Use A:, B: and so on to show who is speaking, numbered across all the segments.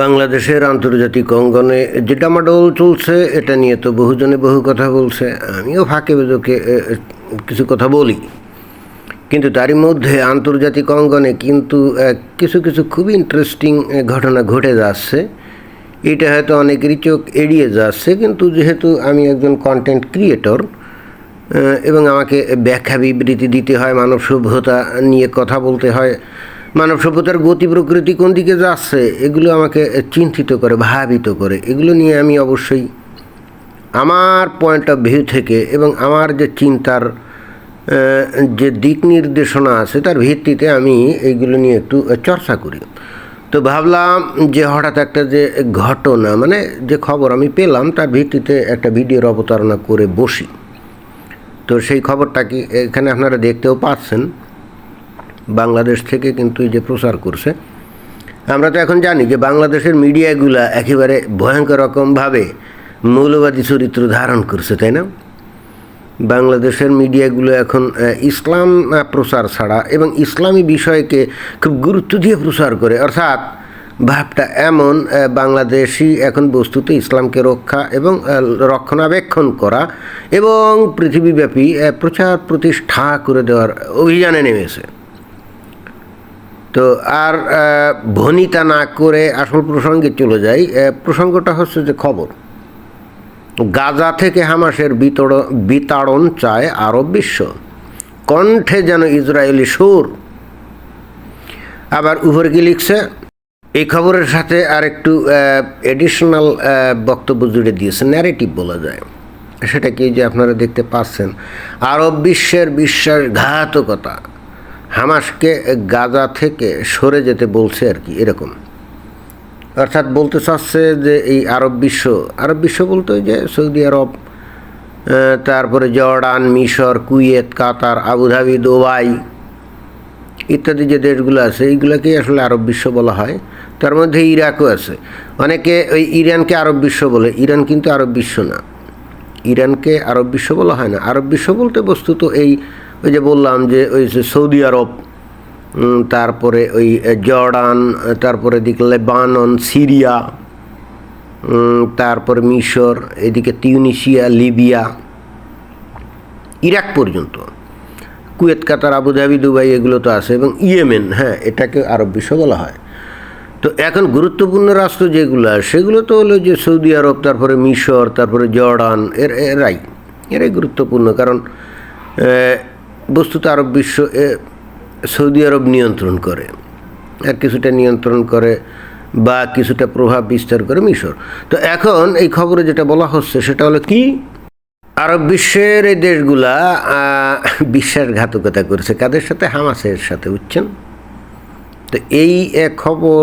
A: বাংলাদেশের আন্তর্জাতিক অঙ্গনে যে ডামাডোল চলছে এটা নিয়ে তো বহুজনে বহু কথা বলছে। আমিও ফাঁকে এ, কিছু কথা বলি। কিন্তু তারই মধ্যে আন্তর্জাতিক অঙ্গনে কিন্তু কিছু কিছু খুবই ইন্টারেস্টিং ঘটনা ঘটে যাচ্ছে। এটা হয়তো অনেকেরই চোখ এড়িয়ে যাচ্ছে কিন্তু যেহেতু আমি একজন কন্টেন্ট ক্রিয়েটর এবং আমাকে ব্যাখ্যা বিবৃতি দিতে হয় মানব সভ্যতা নিয়ে কথা বলতে হয় মানব সভ্যতার গতি প্রকৃতি কোন দিকে যাচ্ছে, এগুলো আমাকে চিন্তিত করে, ভাবিত করে। এগুলো নিয়ে আমি অবশ্যই আমার পয়েন্ট অফ ভিউ থেকে এবং আমার যে চিন্তার যে দিক নির্দেশনা আছে, তার ভিত্তিতে আমি এইগুলো নিয়ে একটু চর্চা করি। তো ভাবলাম যে হঠাৎ একটা যে ঘটনা মানে যে খবর আমি পেলাম, তার ভিত্তিতে একটা ভিডিওর অবতারণা করে বসি। তো সেই খবরটা কি এখানে আপনারা দেখতেও পাচ্ছেন। বাংলাদেশ থেকে কিন্তু এই যে প্রচার করছে, আমরা তো এখন জানি যে বাংলাদেশের মিডিয়াগুলা একেবারে ভয়ঙ্কর রকমভাবে মৌলবাদী চরিত্র ধারণ করছে, তাই না? বাংলাদেশের মিডিয়াগুলো এখন ইসলাম প্রচার ছাড়া এবং ইসলামী বিষয়কে খুব গুরুত্ব দিয়ে প্রচার করে, অর্থাৎ ভাবটা এমন বাংলাদেশি এখন বস্তুত ইসলামকে রক্ষা এবং রক্ষণাবেক্ষণ করা এবং পৃথিবীব্যাপী প্রচার প্রতিষ্ঠা করে দেওয়ার অভিযানে নেমেছে। তো আর ভনিতা না করে আসল প্রসঙ্গে চলে যাই। প্রসঙ্গটা হচ্ছে যে খবর। গাজা থেকে হামাসের বিতর, বিতাড়ন চায় আরব বিশ্ব। কণ্ঠে যেন ইসরায়েলি সুর। আবার উপরে কি লিখছে? এই খবরের সাথে আর একটু এডিশনাল বক্তব্য জুড়ে দিয়েছে ন্যারেটিভ বলা যায়। সেটা কি যে আপনারা দেখতে পাচ্ছেন? আরব বিশ্বের বিশ্বাসঘাতকতা। হামাসকে গাজা থেকে সরে যেতে বলছে আর কি, এরকম। অর্থাৎ বলতে চাচ্ছে যে এই আরব বিশ্ব আরব বিশ্ব বলতে যে সৌদি আরব তারপরে জর্ডান, মিশর, কুয়েত, কাতার, আবুধাবি, দুবাই ইত্যাদি যে দেশগুলো আছে, এইগুলোকেই আসলে আরব বিশ্ব বলা হয়। তার মধ্যে ইরাকও আছে। অনেকে ওই ইরানকে আরব বিশ্ব বলে, ইরান কিন্তু আরব বিশ্ব না। ইরানকে আরব বিশ্ব বলা হয় না। আরব বিশ্ব বলতে বস্তুত এই ওই যে বললাম যে ওই সৌদি আরব তারপরে ওই জর্ডান, তারপরে দিকে লেবানন, সিরিয়া তারপরে মিশর, এদিকে তিউনিশিয়া, লিবিয়া, ইরাক পর্যন্ত, Kuwait, Qatar Abu Dhabi Dubai এগুলো তো আছে এবং ইয়েমেন হ্যাঁ এটাকে আরব বিশ্ব বলা হয়। তো এখন গুরুত্বপূর্ণ রাষ্ট্র যেগুলো, সেগুলো তো হলো যে সৌদি আরব, তারপরে মিশর, তারপরে জর্ডান, এর, এরাই এরাই গুরুত্বপূর্ণ কারণ বস্তুত আরব বিশ্ব সৌদি আরব নিয়ন্ত্রণ করে। আর কিছুটা নিয়ন্ত্রণ করে বা কিছুটা প্রভাব বিস্তার করে মিশর। তো এখন এই খবরে যেটা বলা হচ্ছে সেটা হলো কি? আরব বিশ্বের এই দেশগুলা বিশ্বাসঘাতকতা করেছে। কাদের সাথে? হামাসের সাথে, বুঝছেন? তো এই খবর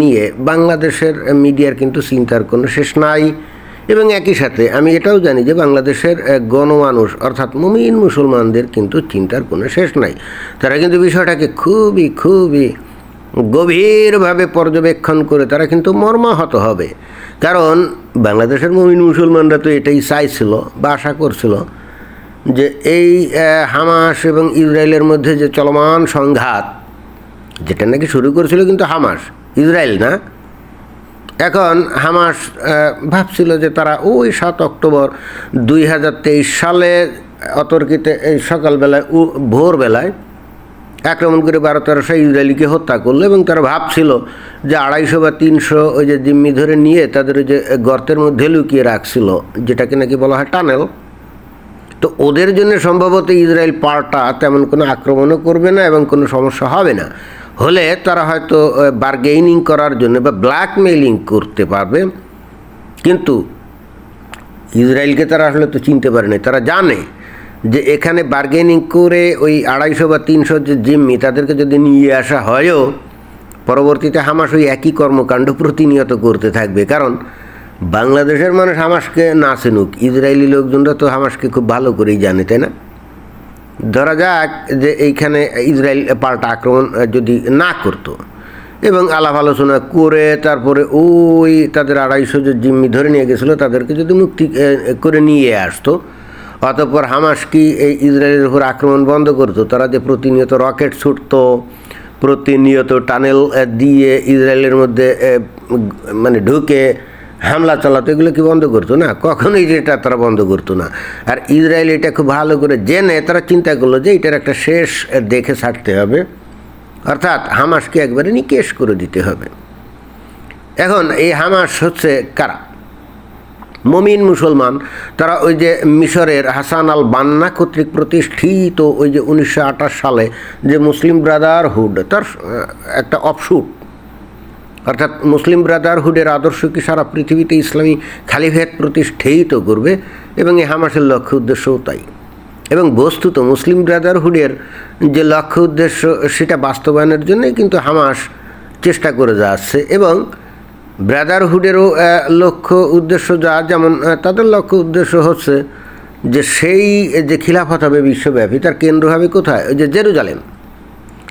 A: নিয়ে বাংলাদেশের মিডিয়ার কিন্তু চিন্তার কোনো শেষ নাই। এবং একই সাথে আমি এটাও জানি যে বাংলাদেশের গণমানুষ অর্থাৎ মুমিন মুসলমানদের কিন্তু চিন্তার কোনো শেষ নাই। তারা কিন্তু বিষয়টাকে খুবই খুবই গভীরভাবে পর্যবেক্ষণ করে তারা কিন্তু মর্মাহত হবে। কারণ বাংলাদেশের মুমিন মুসলমানরা তো এটাই চাইছিল বা আশা করছিল যে এই হামাস এবং ইসরায়েলের মধ্যে যে চলমান সংঘাত, যেটা নাকি শুরু করেছিল কিন্তু হামাস, ইসরায়েল না? এখন হামাস ভাবছিল যে তারা ওই সাত অক্টোবর দুই হাজার তেইশ সালে অতর্কিতে এই সকালবেলায় ভোরবেলায় আক্রমণ করে বারো তেরোশো ইসরায়েলিকে হত্যা করল এবং তারা ভাবছিল যে আড়াইশো বা তিনশো ওই যে জিম্মি ধরে নিয়ে তাদের ওই যে গর্তের মধ্যে লুকিয়ে রাখছিল, যেটাকে নাকি বলা হয় টানেল। তো ওদের জন্য সম্ভবত ইসরায়েল পাল্টা তেমন কোনো আক্রমণও করবে না এবং কোনো সমস্যা হবে না। হলে তারা হয়তো বার্গেইনিং করার জন্য বা ব্ল্যাকমেইলিং করতে পারবে। কিন্তু ইসরায়েলকে তারা আসলে তো চিনতে পারেনি তারা জানে যে এখানে বার্গেনিং করে ওই আড়াইশো বা তিনশো যে জিম্মি তাদেরকে যদি নিয়ে আসা হয়ও, পরবর্তীতে হামাস ওই একই কর্মকাণ্ড প্রতিনিয়ত করতে থাকবে। কারণ বাংলাদেশের মানুষ হামাসকে না চিনুক, ইসরায়েলি লোকজনরা তো হামাসকে খুব ভালো করেই জানে, তাই না? ধরা যাক যে এইখানে ইসরায়েল পাল্টা আক্রমণ যদি না করতো। এবং আলাপ আলোচনা করে তারপরে ওই তাদের আড়াইশো যে জিম্মি ধরে নিয়ে গেছিল, তাদেরকে যদি মুক্তি করে নিয়ে আসতো। অতঃপর হামাস কি এই ইসরায়েলের উপর আক্রমণ বন্ধ করতো? তারা যে প্রতিনিয়ত রকেট ছুটতো, প্রতিনিয়ত টানেল দিয়ে ইসরায়েলের মধ্যে মানে ঢুকে হামলা চালাতো, এগুলো কি বন্ধ করতো না? কখনোই যেটা তারা বন্ধ করতো না। আর ইসরায়েল এটা খুব ভালো করে জেনে, তারা চিন্তা করল যে এটার একটা শেষ দেখে ছাড়তে হবে। অর্থাৎ হামাসকে একবারে নিকেশ করে দিতে হবে। এখন এই হামাস হচ্ছে কারা? মমিন মুসলমান, তারা ওই যে মিশরের হাসান আল বান্না কর্তৃক প্রতিষ্ঠিত ওই যে উনিশশো আটাশ সালে যে মুসলিম ব্রাদারহুড, তার একটা অফশুট অর্থাৎ মুসলিম ব্রাদারহুডের আদর্শ কি সারা পৃথিবীতে ইসলামী খালিফেত প্রতিষ্ঠিত করবে? এবং এই হামাসের লক্ষ্য উদ্দেশ্যও তাই। এবং বস্তুত মুসলিম ব্রাদারহুডের যে লক্ষ্য উদ্দেশ্য, সেটা বাস্তবায়নের জন্যই কিন্তু হামাস চেষ্টা করে যাচ্ছে। এবং ব্রাদারহুডেরও লক্ষ্য উদ্দেশ্য যা, যেমন তাদের লক্ষ্য উদ্দেশ্য হচ্ছে যে সেই, যে খিলাফত হবে বিশ্বব্যাপী, তার কেন্দ্র হবে কোথায়? ওই যে জেরুজালেম।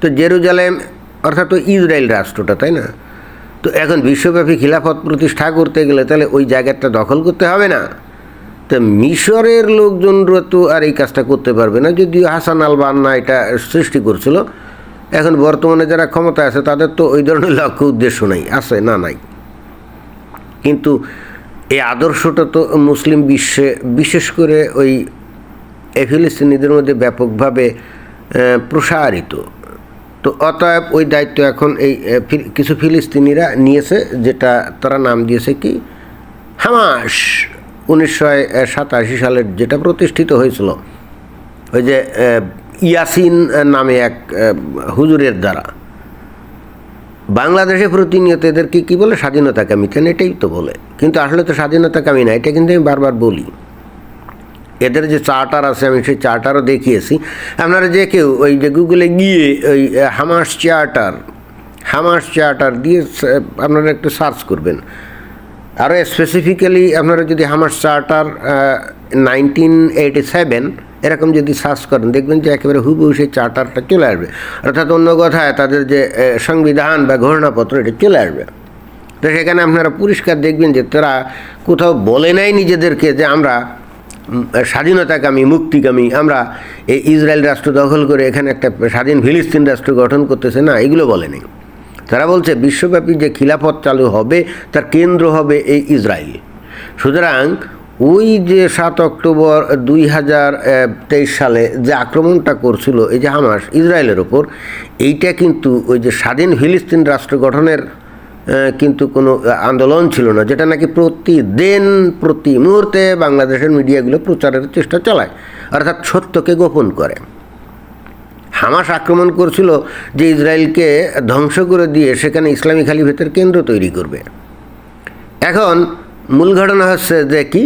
A: তো জেরুজালেম, অর্থাৎ ইসরায়েল রাষ্ট্রটা, তাই না? তো এখন বিশ্বব্যাপী খিলাফত প্রতিষ্ঠা করতে গেলে তাহলে ওই জায়গাটা দখল করতে হবে না। তো মিশরের লোকজনরা তো আর এই কাজটা করতে পারবে না। যদিও হাসান আল বান্না এটা সৃষ্টি করছিল, এখন বর্তমানে যারা ক্ষমতা আছে তাদের তো ওই ধরনের লক্ষ্য উদ্দেশ্য নেই, আছে না নাই। কিন্তু এই আদর্শটা তো মুসলিম বিশ্বে বিশেষ করে ওই এ ফিলিস্তিনিদের মধ্যে ব্যাপকভাবে প্রসারিত। তো অতএব ওই দায়িত্ব এখন এই কিছু ফিলিস্তিনিরা নিয়েছে, যেটা তারা নাম দিয়েছে কি? হামাস, উনিশশো সাতাশি সালের যেটা প্রতিষ্ঠিত হয়েছিল, ওই যে ইয়াসিন নামে এক হুজুরের দ্বারা। বাংলাদেশে প্রতিনিয়ত এদেরকে কী বলে? স্বাধীনতাকামী। কেন এটাই তো বলে? কিন্তু আসলে তো স্বাধীনতাকামী না, এটা কিন্তু আমি বারবার বলি। এদের যে চার্টার আছে, আমি সেই চার্টারও দেখিয়েছি। আপনারা যে কেউ ওই যে গুগলে গিয়ে ওই হামাস চার্টার হামাস চার্টার দিয়ে আপনারা একটু সার্চ করবেন। আরও স্পেসিফিক্যালি আপনারা যদি Hamas charter nineteen eighty seven এরকম যদি সার্চ করেন, দেখবেন যে একেবারে হুবহু সেই চার্টারটা চলে আসবে। অর্থাৎ অন্য কথায় তাদের যে সংবিধান বা ঘোষণাপত্র, এটা চলে আসবে। তো সেখানে আপনারা পরিষ্কার দেখবেন যে তারা কোথাও বলে নাই নিজেদেরকে যে আমরা স্বাধীনতাকামী, মুক্তিকামী, আমরা এই ইসরায়েল রাষ্ট্র দখল করে এখানে একটা স্বাধীন ফিলিস্তিন রাষ্ট্র গঠন করতেছে, না, এগুলো বলেনি। তারা বলছে, বিশ্বব্যাপী যে খিলাফত চালু হবে, তার কেন্দ্র হবে এই ইসরায়েল। সুতরাং ওই যে সাত অক্টোবর দুই হাজার তেইশ সালে যে আক্রমণটা করছিল, এই যে হামাস, ইসরায়েলের ওপর, এইটা কিন্তু ওই যে স্বাধীন ফিলিস্তিন রাষ্ট্র গঠনের কিন্তু কোনো আন্দোলন ছিল না, যেটা নাকি প্রতিদিন, প্রতি মুহূর্তে বাংলাদেশের মিডিয়াগুলো প্রচারের চেষ্টা চালায়, অর্থাৎ সত্যকে গোপন করে। হামাস আক্রমণ করছিল যে ইসরায়েলকে ধ্বংস করে দিয়ে সেখানে ইসলামী খালিফেতের কেন্দ্র তৈরি করবে। এখন মূল ঘটনা হচ্ছে যে কি,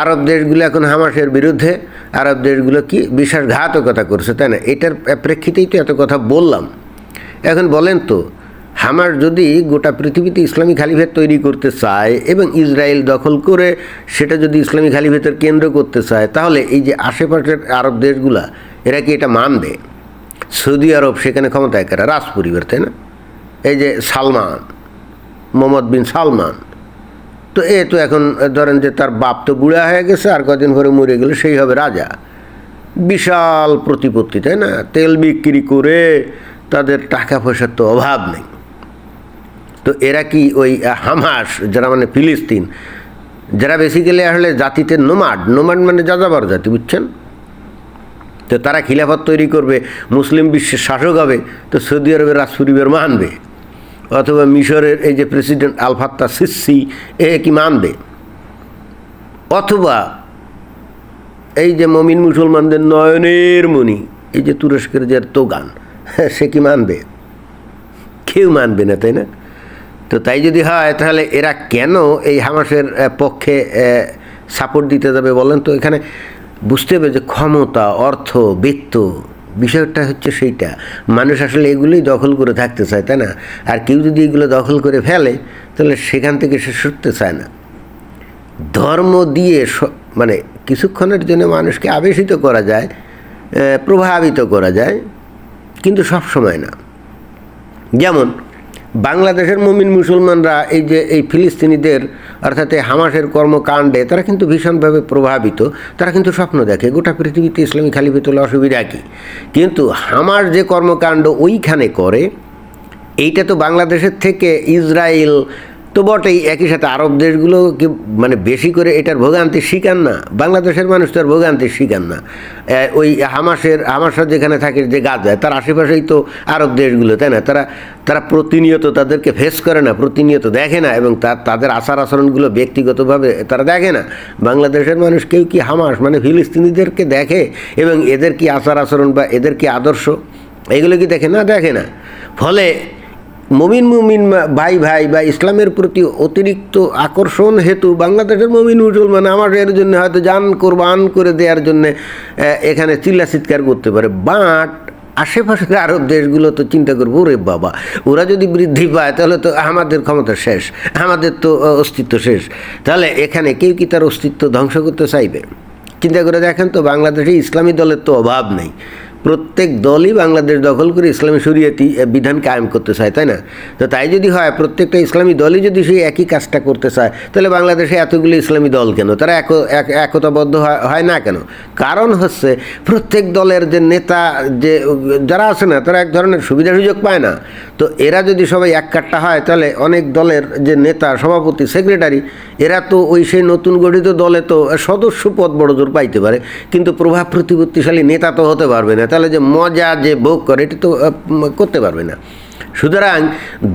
A: আরব দেশগুলো এখন হামাসের বিরুদ্ধে, আরব দেশগুলো কি বিশ্বাসঘাতকতা করছে, তাই না? এটার প্রেক্ষিতেই তো এত কথা বললাম। এখন বলেন তো হামাস যদি গোটা পৃথিবীতে ইসলামী খালিফেত তৈরি করতে চায় এবং ইসরায়েল দখল করে সেটা যদি ইসলামী খালিফেতের কেন্দ্র করতে চায়, তাহলে এই যে আশেপাশের আরব দেশগুলা, এরা কি এটা মানবে? সৌদি আরব সেখানে ক্ষমতায় কারা? রাজ পরিবার তাই না? এই যে সালমান, মোহাম্মদ বিন সালমান। তো এ তো এখন ধরেন যে তার বাপ তো বুড়া হয়ে গেছে, আর কদিন পরে মরে গেলে সেই হবে রাজা। বিশাল প্রতিপত্তি, তাই না? তেল বিক্রি করে তাদের টাকা পয়সার তো অভাব নেই। তো এরা কি ওই হামাস যারা মানে ফিলিস্তিন, যারা বেসিক্যালি আসলে জাতিতে নোমাড নোমাড মানে যাযাবর জাতি, বুঝছেন? তো তারা খিলাফত তৈরি করবে, মুসলিম বিশ্বের শাসক হবে, তো সৌদি আরবের রাজ পরিবার মানবে, অথবা মিশরের এই যে প্রেসিডেন্ট আলফাত্তা সিসি, এ কি মানবে? অথবা এই যে মমিন মুসলমানদের নয়নের মণি, এই যে তুরস্কের যে তোগান সে কি মানবে? কেউ মানবে না, তাই না? তো তাই যদি হয়, তাহলে এরা কেন এই হামাসের পক্ষে সাপোর্ট দিতে যাবে বলেন তো? এখানে বুঝতে হবে যে ক্ষমতা, অর্থ, বৃত্ত, বিষয়টা হচ্ছে সেইটা। মানুষ আসলে এগুলোই দখল করে থাকতে চায়, তাই না? আর কেউ যদি এগুলো দখল করে ফেলে, তাহলে সেখান থেকে সে সরতে চায় না। ধর্ম দিয়ে মানে কিছুক্ষণের জন্য মানুষকে আবেশিত করা যায় প্রভাবিত করা যায়, কিন্তু সব সময় না। যেমন বাংলাদেশের মমিন মুসলমানরা এই যে এই ফিলিস্তিনিদের, অর্থাৎ এই হামাসের কর্মকাণ্ডে, তারা কিন্তু ভীষণভাবে প্রভাবিত। তারা কিন্তু স্বপ্ন দেখে, গোটা পৃথিবীতে ইসলামী খালি তোলা অসুবিধা কী? কিন্তু হামাস যে কর্মকাণ্ড ওইখানে করে, এইটা তো বাংলাদেশের থেকে ইসরায়েল তো বটেই একই সাথে আরব দেশগুলো কি মানে বেশি করে এটার ভোগান্তি শিকার না? বাংলাদেশের মানুষ তো আর ভোগান্তির শিকার না। ওই হামাসের হামাসা যেখানে থাকে যে গাজায়, তার আশেপাশেই তো আরব দেশগুলো, তাই না? তারা তারা প্রতিনিয়ত তাদেরকে ফেস করে না, প্রতিনিয়ত দেখে না এবং তার তাদের আচার আচরণগুলো ব্যক্তিগতভাবে তারা দেখে না। বাংলাদেশের মানুষ কেউ কি হামাস মানে ফিলিস্তিনিদেরকে দেখে এবং এদের কি আচার আচরণ বা এদের কি আদর্শ? এগুলো কি দেখে না? দেখে না। ফলে মমিন মুমিন ভাই ভাই বা ইসলামের প্রতি অতিরিক্ত আকর্ষণ হেতু বাংলাদেশের মমিন মুসলমান আমার এর জন্য হয়তো যান কোরবান করে দেওয়ার জন্য এখানে চিল্লা চিৎকার করতে পারে। বাট আশেপাশের আরব দেশগুলো তো চিন্তা করব, ওরে বাবা, ওরা যদি বৃদ্ধি পায় তাহলে তো আমাদের ক্ষমতা শেষ, আমাদের তো অস্তিত্ব শেষ। তাহলে এখানে কেউ কি তার অস্তিত্ব ধ্বংস করতে চাইবে? চিন্তা করে দেখেন তো, বাংলাদেশে ইসলামী দলের তো অভাব নেই। প্রত্যেক দলই বাংলাদেশ দখল করে ইসলামী শরীয়তি বিধান কায়েম করতে চায়, তাই না? তো তাই যদি হয়, প্রত্যেকটা ইসলামী দলই যদি সেই একই কাজটা করতে চায়, তাহলে বাংলাদেশে এতগুলো ইসলামী দল কেন? তারা এক, এক- একতাবদ্ধ হয় না কেন? কারণ হচ্ছে, প্রত্যেক দলের যে নেতা, যে, যারা আছে না, তারা এক ধরনের সুবিধা সুযোগ পায় না। তো এরা যদি সবাই এক কাট্টা হয়, তাহলে অনেক দলের যে নেতা, সভাপতি সেক্রেটারি এরা তো ওই সেই নতুন গঠিত দলে তো সদস্য পদ বড় জোর পাইতে পারে। কিন্তু প্রভাব প্রতিপত্তিশালী নেতা তো হতে পারবে না। তাহলে যে মজা, যে ভোগ করে, এটি তো করতে পারবে না। সুতরাং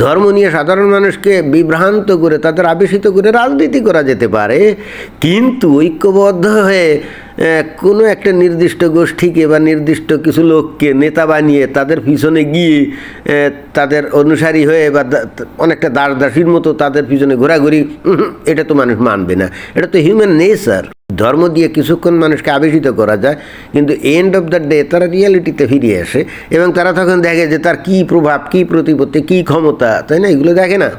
A: ধর্ম নিয়ে সাধারণ মানুষকে বিভ্রান্ত করে, তাদের আবেশিত করে রাজনীতি করা যেতে পারে। কিন্তু ঐক্যবদ্ধ হয়ে কোনো একটা নির্দিষ্ট গোষ্ঠীকে বা নির্দিষ্ট কিছু লোককে, নেতা বানিয়ে তাদের পিছনে গিয়ে তাদের অনুসারী হয়ে বা অনেকটা দাস দাসীর মতো তাদের পিছনে ঘোরাঘুরি এটা তো মানুষ মানবে না। এটা তো হিউম্যান নেচার ধর্ম দিয়ে কিছুক্ষণ মানুষকে আবেশিত করা যায়, কিন্তু এন্ড অফ দ্য ডে তারা রিয়ালিটিতে ফিরে আসে এবং তারা তখন দেখে যে তার কী প্রভাব, কী প্রতিপত্তি কী ক্ষমতা, তাই না? এগুলো দেখে না।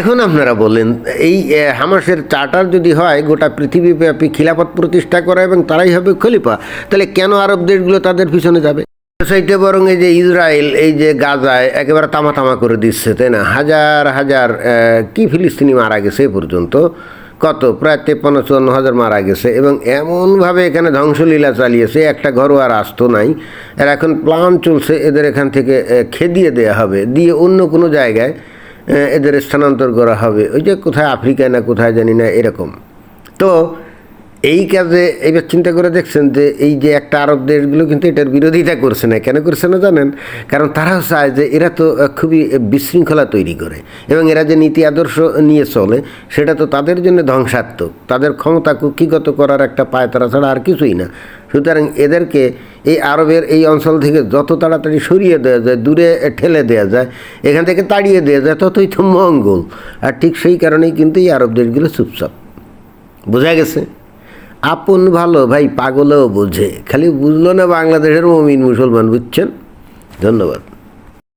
A: এখন আপনারা বলেন এই হামাসের চার্টার যদি হয়, গোটা পৃথিবীব্যাপী খিলাফত প্রতিষ্ঠা করা এবং তারাই হবে খলিফা, তাহলে কেন আরব দেশগুলো তাদের পিছনে যাবে? সাইতে বরং এই যে ইসরায়েল, এই যে গাজায় একেবারে তামা তামা করে দিচ্ছে, তাই না? হাজার হাজার কি ফিলিস্তিনি মারা গেছে এ পর্যন্ত? কত? প্রায় তেপ্পান্ন, চুয়ান্ন হাজার মারা গেছে এবং এমনভাবে এখানে ধ্বংসলীলা চালিয়েছে, একটা ঘরও আর আসত নাই। আর এখন প্লান চলছে এদের এখান থেকে খেদিয়ে দেয়া হবে, দিয়ে অন্য কোনো জায়গায় এদের স্থানান্তর করা হবে। ওই যে কোথায় আফ্রিকায় না কোথায় জানি না, এরকম। তো এই কাজে এবার চিন্তা করে দেখছেন যে এই যে একটা আরব দেশগুলো কিন্তু এটার বিরোধিতা করছে না। কেন করছে না জানেন? কারণ তারাও চায় যে এরা তো খুবই বিশৃঙ্খলা তৈরি করে এবং এরা যে নীতি আদর্শ নিয়ে চলে সেটা তো তাদের জন্য ধ্বংসাত্মক। তাদের ক্ষমতা কুক্ষিগত করার একটা পায় তারা ছাড়া আর কিছুই না। সুতরাং এদেরকে এই আরবের এই অঞ্চল থেকে যত তাড়াতাড়ি সরিয়ে দেওয়া যায়, দূরে ঠেলে দেওয়া যায়, এখান থেকে তাড়িয়ে দেওয়া যায়, ততই তো মঙ্গল। আর ঠিক সেই কারণেই কিন্তু এই আরব দেশগুলো চুপচাপ। বোঝা গেছে? আপন ভালো ভাই পাগলেও বোঝে। খালি বুঝলো না বাংলাদেশের মমিন মুসলমান বুঝছেন? ধন্যবাদ।